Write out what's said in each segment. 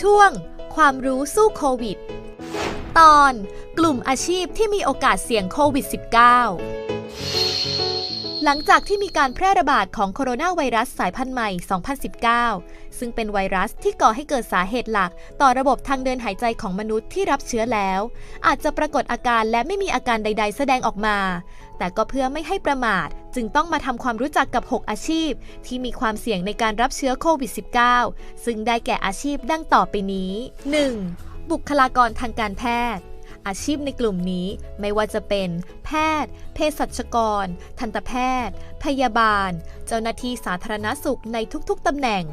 ช่วง ความรู้สู้โควิด ตอน กลุ่มอาชีพที่มีโอกาสเสี่ยงโควิด -19 หลังจากที่มีการแพร่ระบาดของโคโรนาไวรัสสายพันธุ์ใหม่ 2019 ซึ่งเป็นไวรัสที่ก่อให้เกิดสาเหตุหลัก ต่อระบบทางเดินหายใจของมนุษย์ที่รับเชื้อแล้ว อาจจะปรากฏอาการและไม่มีอาการใด ๆ แสดงออกมา แต่ก็เพื่อไม่ให้ประมาท จึงต้องมาทำความรู้จักกับ 6 อาชีพ ที่มีความเสี่ยงในการรับเชื้อโควิด -19 ซึ่งได้แก่อาชีพดังต่อไปนี้ 1. บุคลากรทางการแพทย์ อาชีพในกลุ่มนี้ไม่ว่าจะเป็น แพทย์ เภสัชกร ทันตแพทย์ พยาบาล เจ้าหน้าที่สาธารณสุขในทุกๆตำแหน่ง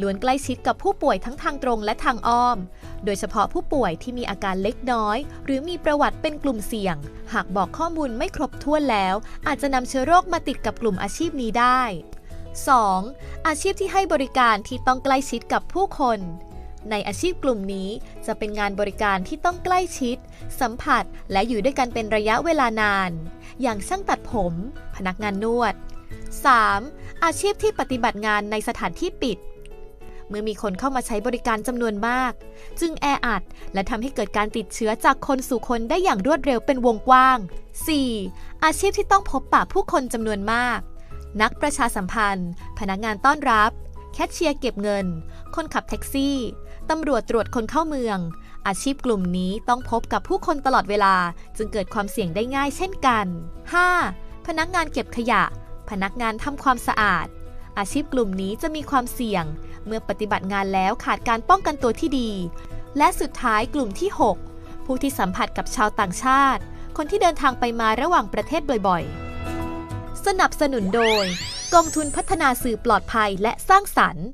ล้วนใกล้ชิดกับผู้ป่วยทั้งทางตรงและทางอ้อม โดยเฉพาะผู้ป่วยที่มีอาการเล็กน้อย หรือมีประวัติเป็นกลุ่มเสี่ยง หากบอกข้อมูลไม่ครบถ้วนแล้ว อาจจะนำเชื้อโรคมาติดกับกลุ่มอาชีพนี้ได้ 2. อาชีพที่ให้บริการที่ต้องใกล้ชิดกับผู้คน ในอาชีพกลุ่มนี้จะเป็นงานบริการที่ต้องใกล้ชิด สัมผัสและอยู่ด้วยกันเป็นระยะเวลานาน อย่างช่างตัดผม พนักงานนวด 3. อาชีพที่ปฏิบัติงานในสถานที่ปิด เมื่อมีคนเข้ามาใช้บริการจำนวนมาก จึงแออัด และทำให้เกิดการติดเชื้อจากคนสู่คนได้อย่างรวดเร็วเป็นวงกว้าง 4. อาชีพที่ต้องพบปะผู้คนจำนวนมาก นักประชาสัมพันธ์ พนักงานต้อนรับ แคชเชียร์เก็บเงิน คนขับแท็กซี่ ตำรวจตรวจคนเข้าเมือง อาชีพกลุ่มนี้ต้องพบกับผู้คนตลอดเวลาจึงเกิดความเสี่ยงได้ง่ายเช่นกัน 5. พนักงานเก็บขยะ พนักงานทำความสะอาด อาชีพกลุ่มนี้จะมีความเสี่ยง เมื่อปฏิบัติงานแล้วขาดการป้องกันตัวที่ดี และสุดท้ายกลุ่มที่ 6 ผู้ที่สัมผัสกับชาวต่างชาติ คนที่เดินทางไปมาระหว่างประเทศบ่อยๆ สนับสนุนโดย กองทุนพัฒนาสื่อปลอดภัยและสร้างสรรค์